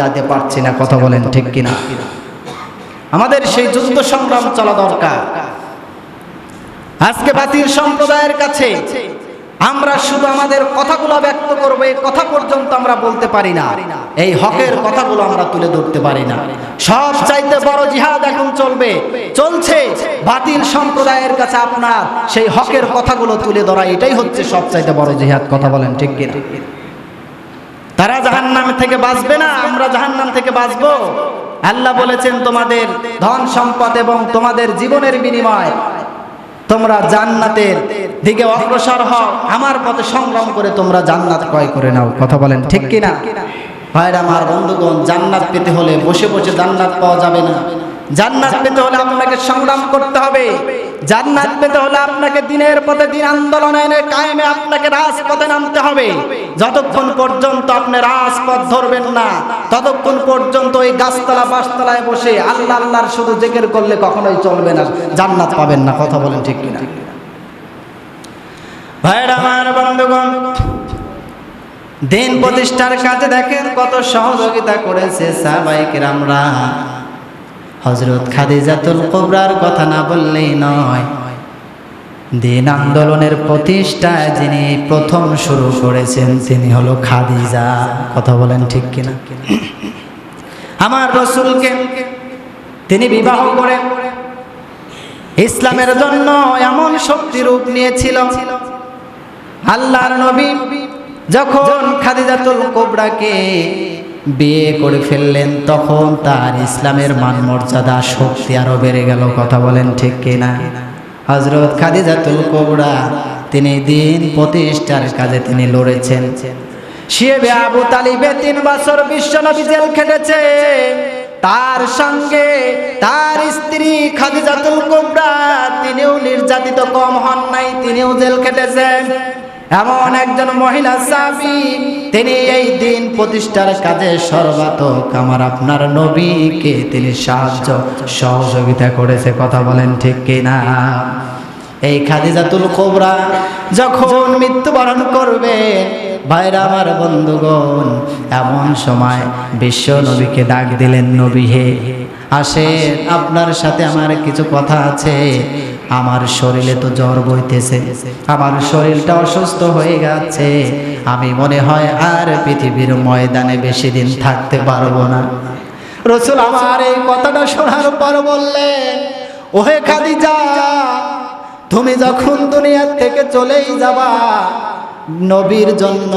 যেতে পারছি না, কথা বলেন ঠিক কিনা? আমাদের সেই যুদ্ধ সংগ্রাম চলা দরকার। আজকে বাতিল সম্প্রদায়ের কাছে আমরা শুধু আমাদের কথাগুলো ব্যক্ত করব, এই কথা পর্যন্ত আমরা বলতে পারি না। এই হকের কথাগুলো আমরা তুলে ধরতে পারি না। সব চাইতে বড় জিহাদ এখন চলবে। চলছে বাতিল সম্প্রদায়ের কাছে আপনার সেই হকের কথাগুলো তুলে ধরা, এটাই হচ্ছে সব চাইতে বড় জিহাদ, কথা বলেন ঠিক কিনা? তারা জাহান্নাম থেকে বাঁচবে না, আমরা জাহান্নাম থেকে বাঁচবো। আল্লাহ বলেছেন, তোমাদের ধন সম্পদ এবং তোমাদের জীবনের বিনিময় তোমরা জান্নাতের দিকে অগ্রসর হও। আমার পথে সংগ্রাম করে তোমরা জান্নাত ক্রয় করে নাও। কথা বলেন ঠিক কি না ভাইরা আমার বন্ধুগণ, জান্নাত পেতে হলে বসে বসে জান্নাত পাওয়া যাবে না। জান্নাত পেতে হলে আপনাকে সংগ্রাম করতে হবে। জান্নাত পেতে হলে আপনাকে দিনের পথে দিন আন্দোলনের কায়েমে আপনাকে রাজপথে নামতে হবে। যতক্ষণ পর্যন্ত আপনি রাজপথ ধরবেন না, ততক্ষণ পর্যন্ত ওই গাছতলা বাসতলায় বসে আল্লাহ আল্লাহর শুধু জেকের করলে কখনোই চলবে না। জান্নাত পাবেন না, কথা বলেন ঠিক কিনা? ভাইরা আমার বন্ধুগণ, দিন প্রতিষ্ঠার কাজে দেখেন কত সহযোগিতা করেছে সাহবাইকের আমরা হজরত খাদিজাতুল কোবরার কথা না বললেই নয়। দিন আন্দোলনের প্রতিষ্ঠায় যিনি প্রথম শুরু করেছেন, তিনি হলো খাদিজা। কথা বলেন ঠিক কিনা? আমার রসুলকে তিনি বিবাহ করে ইসলামের জন্য এমন শক্তি রূপ নিয়েছিল। আল্লাহর নবী যখন খাদিজাতুল কোবরাকে বিয়ে করে ফেললেন, তখন তার ইসলামের মান মর্যাদা শক্তি আরও বেড়ে গেল। কথা বলেন ঠিক কিনা? হজরত খাদিজাতুল কোবরা, তিনি দিন প্রতিষ্ঠার কাজে তিনি লড়েছেন। শিয়েবে আবু তালিবে তিন বছর বিশ্বনবী জেল খেটেছে। তার সঙ্গে তার স্ত্রী খাদিজাতুল কোবরা, তিনিও নির্যাতিত কম হন নাই, তিনিও জেল খেটেছেন। এমন একজন মহিলা সাবি, তিনি এই দিন প্রতিষ্ঠার কাজে সর্বাতক আমার আপনার নবীকে তিনি সাহায্য, সহযোগিতা করেছে, কথা বলেন ঠিক কিনা? এই খাদিজাতুল কোবরা যখন মৃত্যুবরণ করবে, ভাইরা আমার বন্ধুগণ, এমন সময় বিশ্ব নবীকে ডাক দিলেন, নবী হে আসে আপনার সাথে আমার কিছু কথা আছে। আমার শরীরে তো জ্বর বইতেছে। আমার শরীরটা অসুস্থ হয়ে গেছে। আমি মনে হয় আর পৃথিবীর ময়দানে বেশি দিন থাকতে পারব না। রসুল আমার এই কথাটা শোনার পর বললেন, ওহে খাদিজা, তুমি যখন দুনিয়ার থেকে চলেই যাবা, নবীর জন্য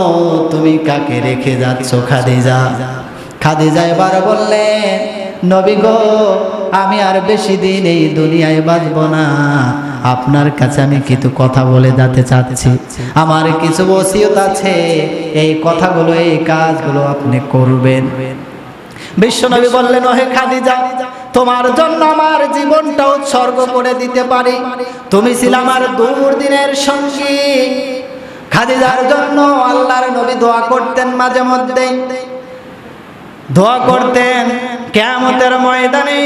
তুমি কাকে রেখে যাচ্ছ খাদিজা? খাদিজা এবার বললেন, নবী গো আমি আর বেশি দিন এই দুনিয়ায় বাঁচব না। আপনার কাছে আমি কিছু কথা বলে যেতে চাচ্ছি। আমার কিছু ওসিয়ত আছে। এই কথাগুলো, এই কাজগুলো আপনি করবেন। বিশ্বনবী বললেন, ওহে খাদিজা, তোমার জন্য আমার জীবনটা উৎসর্গ করে দিতে পারি। তুমি ছিল আমার দূর দিনের সঙ্গী। খাদিজার জন্য আল্লাহর নবী দোয়া করতেন মাঝে মধ্যে দোয়া করতেন। কেমতের ময়দানে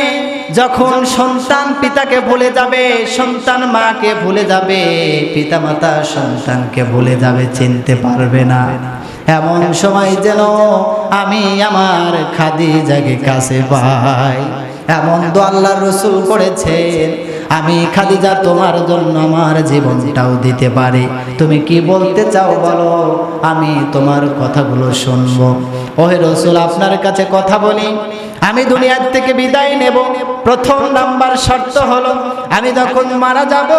যখন সন্তান পিতাকে ভুলে যাবে, সন্তান মাকে ভুলে যাবে পিতা মাতা সন্তানকে ভুলে যাবে, চিনতে পারবে না। এমন সময় যেন আমি আমার খাদিজাকে কাছে পাই। এমন তো আল্লাহ রসুল করেছেন, আমি খাদিজা তোমার জন্য আমার জীবনটাও দিতে পারি। তুমি কি বলতে চাও বলো? আমি তোমার কথাগুলো শুনব। ওহে রসুল, আপনার কাছে কথা বলি। আমি দুনিয়ার থেকে বিদায় নেব। প্রথম নাম্বার শর্ত হলো, আমি যখন মারা যাব,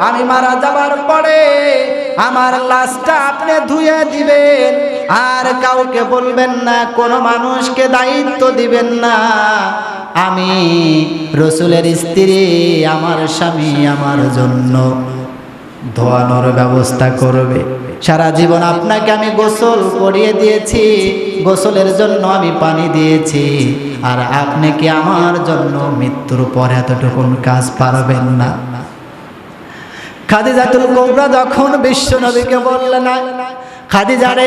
আমি মারা যাবার পরে আমার লাশটা আপনি ধুয়ে দিবেন। আর কাউকে বলবেন না, কোনো মানুষকে দায়িত্ব দিবেন না। আমি রসুলের স্ত্রী, আমার স্বামী আমার জন্য ধোয়ানোর ব্যবস্থা করবে। সারা জীবন আপনাকে আমি গোসল করিয়ে দিয়েছি, গোসলের জন্য আমি পানি দিয়েছি। আর আপনি কি আমার জন্য মৃত্যুর পর এতটুকুন কাজ পারবেন না? খাদিজাতুল কোবরা যখন বিশ্ব বিশ্বনবীকে বললেন খাদিজারে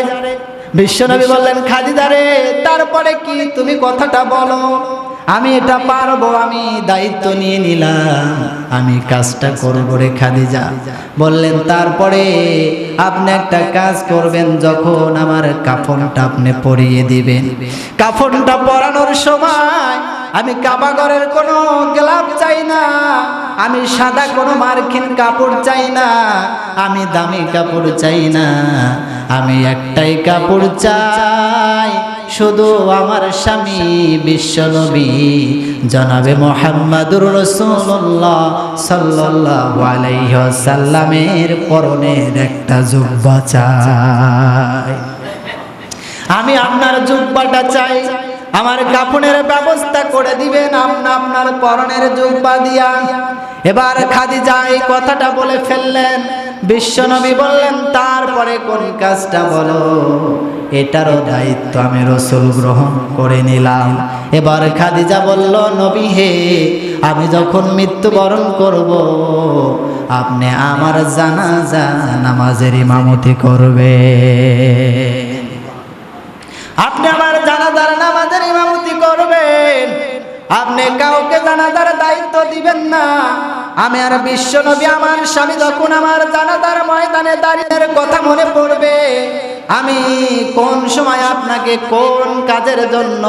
বিশ্বনবী বললেন খাদিজারে তারপরে কি তুমি কথাটা বলো? আমি এটা পারব, আমি দায়িত্ব নিয়ে নিলাম। আমি কাজটা করব রে খাদিজা। বললেন, তারপরে আপনি একটা কাজ করবেন, যখন আমার কাফনটা আপনি পরিয়ে দিবেন। কাফনটা পরানোর সময় আমি কাবাগরের কোনো গ্লাভ চাই না, আমি সাদা কোনো মার্কিন কাপড় চাই না, আমি দামি কাপড় চাই না, আমি একটাই কাপড় চাই। শুধু আমার স্বামী বিশ্বনবী জনাবে মোহাম্মদুর রসুল্লাহ সাল্লাল্লাহু আলাইহি সাল্লামের পরনের একটা জুব্বা চাই। আমি আপনার জুব্বাটা চাই, আমার কাপড়ের ব্যবস্থা করে দিবেন আপনি আপনার পরনের জুব্বা দিয়া। এবার খাদিজা এই কথাটা বলে ফেললেন বিশ্বনবী বললেন, তারপরে কোন কাজটা বলো? এটারও দায়িত্ব আমি রসুল গ্রহণ করে নিলাম। এবার খাদিজা বলল, নবী হে, আমি যখন মৃত্যুবরণ করব, আপনি আমার জানাজা, নামাজের ইমামতি করবে আপনি কাউকে জানাজার দায়িত্ব দিবেন না। আমি আর বিশ্ব নবী আমার স্বামী যখন আমার জানাজার ময়দানে দাঁড়িয়ে কথা মনে পড়বে, আমি কোন সময় আপনাকে কোন কাজের জন্য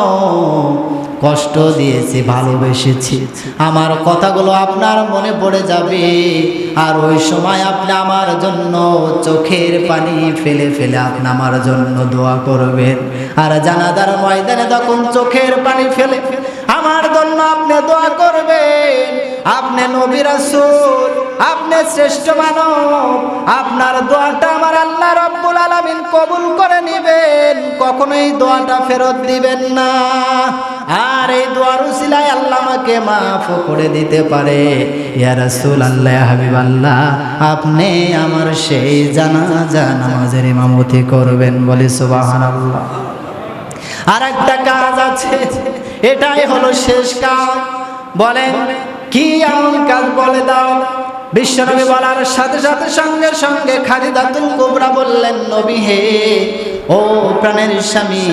কষ্ট দিয়েছি, ভালোবেসেছি? আমার কথাগুলো আপনার মনে পড়ে যাবে। আর ওই সময় আপনি আমার জন্য চোখের পানি ফেলে ফেলে আপনি আমার জন্য দোয়া করবেন। আর জানাদার ময়দানে তখন চোখের পানি ফেলে আমার জন্য আপনি দোয়া করবেন। আপনি নবী রাসূল, আপনি শ্রেষ্ঠ মানব। আপনার দোয়াটা আমার আল্লাহ রব্বুল আলামিন কবুল করে নেবেন। কখনোই দোয়াটা ফেরত দিবেন না। আর এই দোয়ার উসিলায় আল্লাহ আমাকে মাফ করে দিতে পারে। ইয়া রাসূল আল্লাহ হাবিব আল্লাহ আপনি আমার সেই জানাজা নামাজের ইমামতি করবেন বলে সুবহানাল্লাহ। আর একটা কাজ আছে। এটাই হলো শেষ কাজ। বলেন, কি এমন কাজ বলে দাও? বিশ্বনবী বলার সাথে সাথে সঙ্গে সঙ্গে খালিদাতুল কোবরা বললেন, নবী হে, ও প্রাণের স্বামী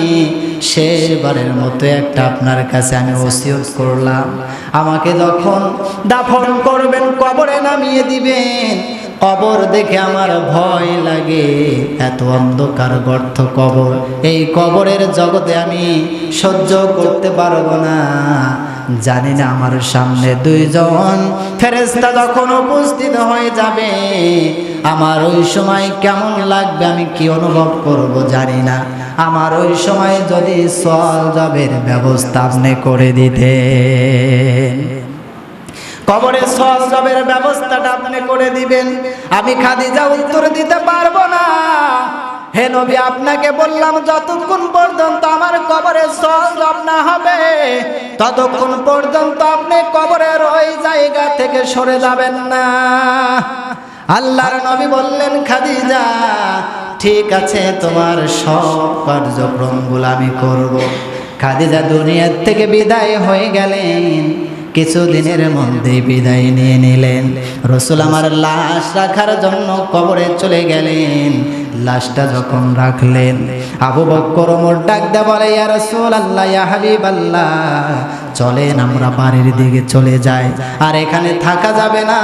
শেষবারের মতো একটা আপনার কাছে আমি ওসিয়ত করলাম। আমাকে যখন দাফন করবেন, কবরে নামিয়ে দিবেন। কবর দেখে আমার ভয় লাগে। এত অন্ধকার গর্ত কবর। এই কবরের জগতে আমি সহ্য করতে পারব না। জানি না আমার সামনে দুইজন ফেরেস্তা যখন উপস্থিত হয়ে যাবে, আমার ওই সময় কেমন লাগবে আমি কি অনুভব করব জানি না। আমার ওই সময় যদি সল জবের ব্যবস্থা আপনি করে দিতেন। কবরের সহজবের ব্যবস্থাটা আপনি করে দিবেন। আমি খাদিজা উত্তর দিতে পারব না। হে নবী, আপনাকে বললাম, যতক্ষণ পর্যন্ত আমার কবরে সহজব না হবে, ততক্ষণ পর্যন্ত আপনি কবরের ওই জায়গা থেকে সরে যাবেন না। আল্লাহর নবী বললেন, খাদিজা, ঠিক আছে, তোমার সব কার্যক্রমগুলো আমি করব। খাদিজা দুনিয়ার থেকে বিদায় হয়ে গেলেন। কিছুদিনের মধ্যে বিদায় নিয়ে নিলেন। রসুল আমার লাশ রাখার জন্য কবরে চলে গেলেন। লাশটা যখন রাখলেন, আবু বক্কর ওমর ডাক দে বলে রসুল আল্লাহ হাবিব আল্লাহ চলেন আমরা বাড়ির দিকে চলে যাই। আর এখানে থাকা যাবে না,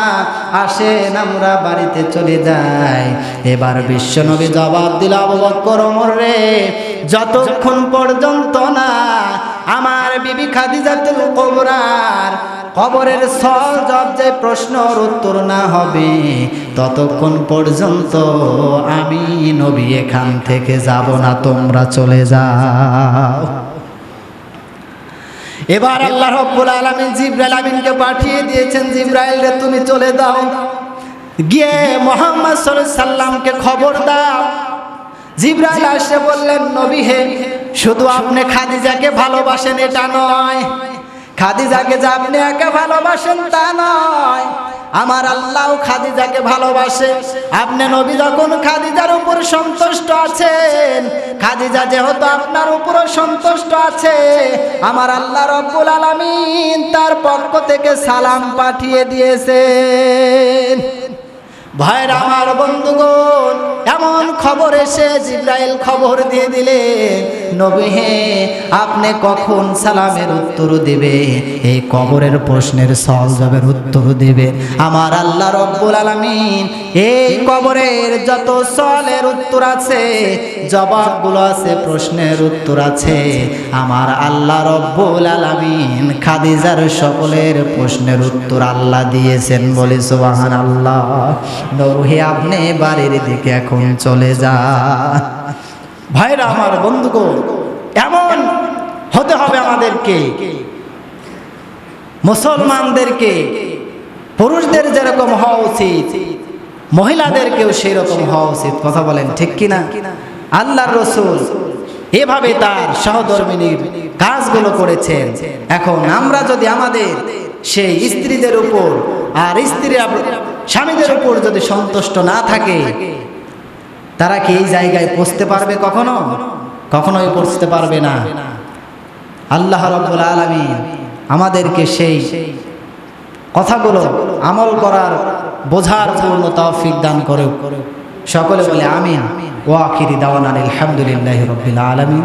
আসেন আমরা বাড়িতে চলে যাই। এবার বিশ্বনবী জবাব দিল, আবু বক্কর ওমর রে, যতক্ষণ পর্যন্ত না আমার বিবি খাদিজাতুল কোবরার কবরের সজব যে প্রশ্নর উত্তর না হবে, ততক্ষণ পর্যন্ত আমি নবী এখান থেকে যাব না, তোমরা চলে যাও। এবার আল্লাহ রব্বুল আলামিন জিব্রাইল আমিনকে পাঠিয়ে দিয়েছেন, জিব্রাইল রে, তুমি চলে দাও। গিয়ে মোহাম্মদ সাল্লামকে খবর দাও। জিব্রাইল আসে বললেন, নবী হে শুধু আপনি খাদিজাকে ভালোবাসেন, এটা নয়। খাদিজাকে যে আপনি একা ভালোবাসেন, তা নয়। আমার আল্লাহ খাদিজাকে ভালোবাসে। আপনি নবী যখন খাদিজার উপর সন্তুষ্ট আছেন, খাদিজা যেহেতু আপনার উপরও সন্তুষ্ট আছে, আমার আল্লাহ রব্বুল আলামিন তার পক্ষ থেকে সালাম পাঠিয়ে দিয়েছেন। ভাইরা আমার বন্ধুগণ এমন খবর এসে জিব্রাইল খবর দিয়ে দিলে, নবী হে, আপনি কখন সালামের উত্তর দিবে? এই কবরের প্রশ্নের সহজবের উত্তর দিবে। আমার আল্লাহ রব্বুল আলামিন এই কবরের যত সলের উত্তর আছে, জবাবগুলো আছে, প্রশ্নের উত্তর আছে। আমার আল্লাহ রব্বুল আলামিন খাদিজার সকলের প্রশ্নের উত্তর আল্লাহ দিয়েছেন বলে সুবাহান আল্লাহ নবী আপনি বাড়ির দিকে এখন চলে যা। ভাইরা আমার বন্ধুগণ, এমন হতে হবে আমাদেরকে। মুসলমানদেরকে, পুরুষদের যেরকম হওয়া উচিত, মহিলাদেরকেও সেই রকম হওয়া উচিত। কথা বলেন ঠিক কিনা? আল্লাহর রসুল এভাবে তার সহধর্মিনীর কাজগুলো করেছেন। এখন আমরা যদি আমাদের সেই স্ত্রীদের উপর আর স্ত্রীরা স্বামীদের উপর যদি সন্তুষ্ট না থাকে তারা কি এই জায়গায় পৌঁছতে পারবে কখনো? কখনোই পৌঁছতে পারবে না। আল্লাহ রব্বুল আলমী আমাদেরকে সেই কথাগুলো আমল করার বোঝার পূর্ণ তৌফিক দান করে সকলে বলে আমি ও আখিরি দাওয়ান আলহামদুলিল্লাহ রবিল আলমিন।